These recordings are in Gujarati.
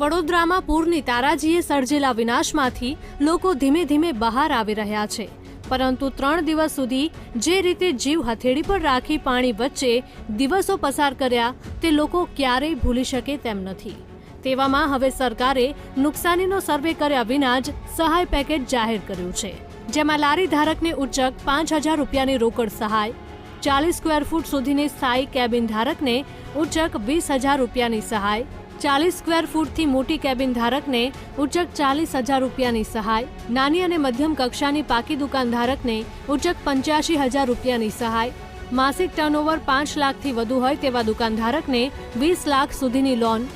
વડોદરામાં પૂરની તારાજીએ સર્જેલા વિનાશમાંથી લોકો ધીમે ધીમે બહાર આવી રહ્યા છે. પરંતુ ત્રણ દિવસ સુધી જે રીતે જીવ હથેળી પર રાખી પાણી વચ્ચે દિવસો પસાર કર્યા, તે લોકો ક્યારેય ભૂલી શકે તેમ નથી. તેવામાં હવે સરકારે નુકસાનીનો સર્વે કર્યા વિના જ સહાય પેકેજ જાહેર કર્યું છે. જેમાં લારી ધારકને ઉચ્ચક પાંચ હજાર રૂપિયાની રોકડ સહાય, ચાલીસ સ્ક્વેર ફૂટ સુધીની સ્થાયી કેબિન ધારકને ઉચ્ચક વીસ હજાર રૂપિયાની સહાય ચાલીસ સ્ક્વેર ફૂટથી મોટી કેબિન ધારકને ઉચ્ચક ચાલીસ હજાર રૂપિયાની સહાય. નાની અને મધ્યમ કક્ષાની પાકી દુકાન ધારકને ઉચ્ચક પંચ્યાસી હજાર રૂપિયાની સહાય. માસિક ટર્નઓવર પાંચ લાખથી વધુ હોય તેવા દુકાનધારકને વીસ લાખ સુધીની લોન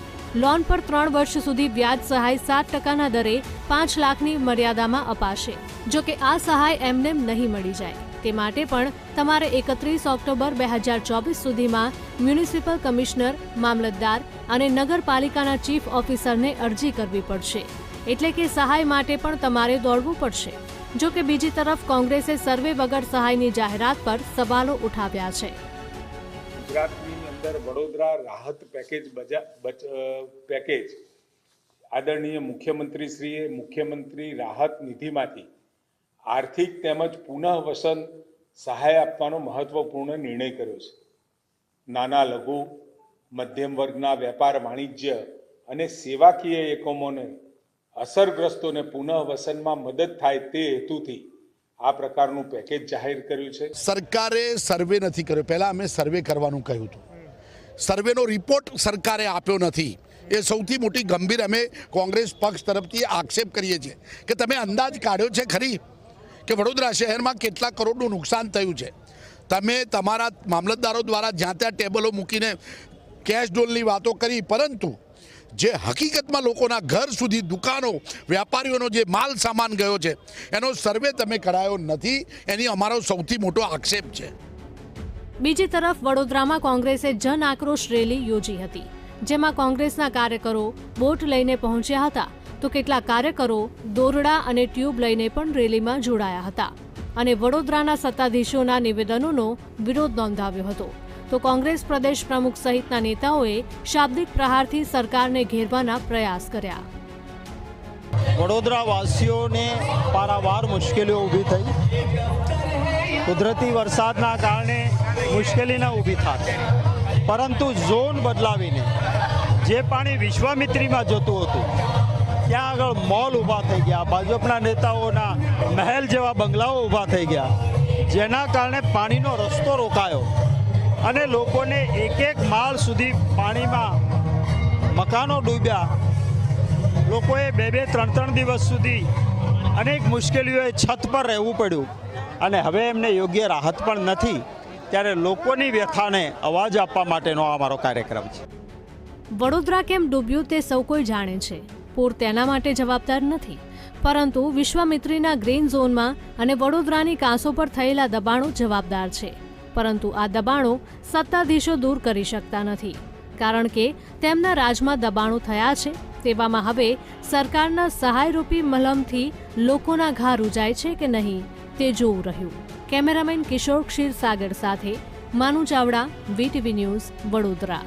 લોન પર ત્રણ વર્ષ સુધી વ્યાજ સહાય સાત ટકાના દરે પાંચ લાખની મર્યાદામાં અપાશે. જો કે આ સહાય એમનેમ નહીં મળી જાય. તે માટે પણ તમારે એકત્રીસ ઓક્ટોબર બે હજાર ચોવીસ સુધીમાં મ્યુનિસિપલ કમિશનર, મામલતદાર અને નગરપાલિકાના ચીફ ઓફિસરને અરજી કરવી પડશે. એટલે કે સહાય માટે પણ તમારે દોડવું પડશે. જો કે બીજી તરફ કોંગ્રેસે સર્વે વગર સહાયની જાહેરાત પર સવાલો ઉઠાવ્યા છે. ગુજરાતની અંદર વડોદરા રાહત પેકેજ પેકેજ આદરણીય મુખ્યમંત્રીશ્રીએ મુખ્યમંત્રી રાહત નિધિમાંથી આર્થિક તેમજ પુનઃવસન સહાય આપવાનો મહત્વપૂર્ણ નિર્ણય કર્યો છે. નાના લઘુ, મધ્યમ વર્ગના વેપાર વાણિજ્ય અને સેવાકીય એકમોને અસરગ્રસ્તોને પુનઃવસનમાં મદદ થાય તે હેતુથી આ પ્રકારનું પેકેજ જાહેર કર્યું છે. સરકારે સર્વે નથી કર્યો. પહેલાં અમે સર્વે કરવાનું કહ્યું હતું. સર્વેનો રિપોર્ટ સરકારે આપ્યો નથી. એ સૌથી મોટી ગંભીર અમે કોંગ્રેસ પક્ષ તરફથી આક્ષેપ કરીએ છીએ કે તમે અંદાજ કાઢ્યો છે ખરી? કે વડોદરા શહેરમાં કેટલા કરોડનું નુકસાન થયું છે. તમે તમારા મામલતદારો દ્વારા જ્યાં ત્યાં ટેબલો મૂકીને કેશ ડોલની વાતો કરી, પરંતુ જે હકીકતમાં લોકોના ઘર સુધી દુકાનો વેપારીઓનો જે માલ સામાન ગયો છે, એનો સર્વે તમે કરાયો નથી, એની અમારો સૌથી મોટો આક્ષેપ છે. બીજી તરફ વડોદરામાં કોંગ્રેસે જન આક્રોશ રેલી યોજી હતી. જેમાં કોંગ્રેસના કાર્યકરો બોટ લઈને પહોંચ્યા હતા. તો કેટલાક કાર્યકરો દોરડા અને ટ્યુબ લઈને પણ રેલીમાં જોડાયા હતા અને વડોદરાના સત્તાધીશોના નિવેદનોનો વિરોધ નોંધાવ્યો હતો. તો કોંગ્રેસ પ્રદેશ પ્રમુખ સહિતના નેતાઓએ શાબ્દિક પ્રહારથી સરકારને ઘેરવાના પ્રયાસ કર્યા. વડોદરાવાસીઓને પારાવાર મુશ્કેલીઓ ઊભી થઈ. કુદરતી વરસાદના કારણે મુશ્કેલી ન ઊભી થાત. પરંતુ ઝોન બદલાવીને જે પાણી વિશ્વામિત્રીમાં જતું હતું, ત્યાં આગળ મોલ ઊભા થઈ ગયા. ભાજપના નેતાઓના મહેલ જેવા બંગલાઓ ઊભા થઈ ગયા, જેના કારણે પાણીનો રસ્તો રોકાયો અને લોકોને એક એક માળ સુધી પાણીમાં મકાનો ડૂબ્યા. લોકોએ બે બે ત્રણ ત્રણ દિવસ સુધી અનેક મુશ્કેલીઓએ છત પર રહેવું પડ્યું અને હવે એમને યોગ્ય રાહત પણ નથી. ત્યારે લોકોની વ્યથાને અવાજ આપવા માટેનો આ અમારો કાર્યક્રમ છે. વડોદરા કેમ ડૂબ્યું તે સૌ કોઈ જાણે છે. પૂર તેના માટે જવાબદાર નથી. પરંતુ વિશ્વામિત્રીના ગ્રીન ઝોનમાં અને વડોદરાની કાંસો પર થયેલા દબાણો જવાબદાર છે. પરંતુ આ દબાણો સત્તાધીશો દૂર કરી શકતા નથી. કારણ કે તેમના રાજમાં દબાણો થયા છે, તેવામાં હવે સરકારના સહાયરૂપી મલમથી લોકોના ઘા રૂજાય છે કે નહીં? તે જોવું રહ્યું. કેમેરામેન કિશોર ક્ષીરસાગર સાથે માનુ ચાવડા વીટીવી ન્યૂઝ વડોદરા.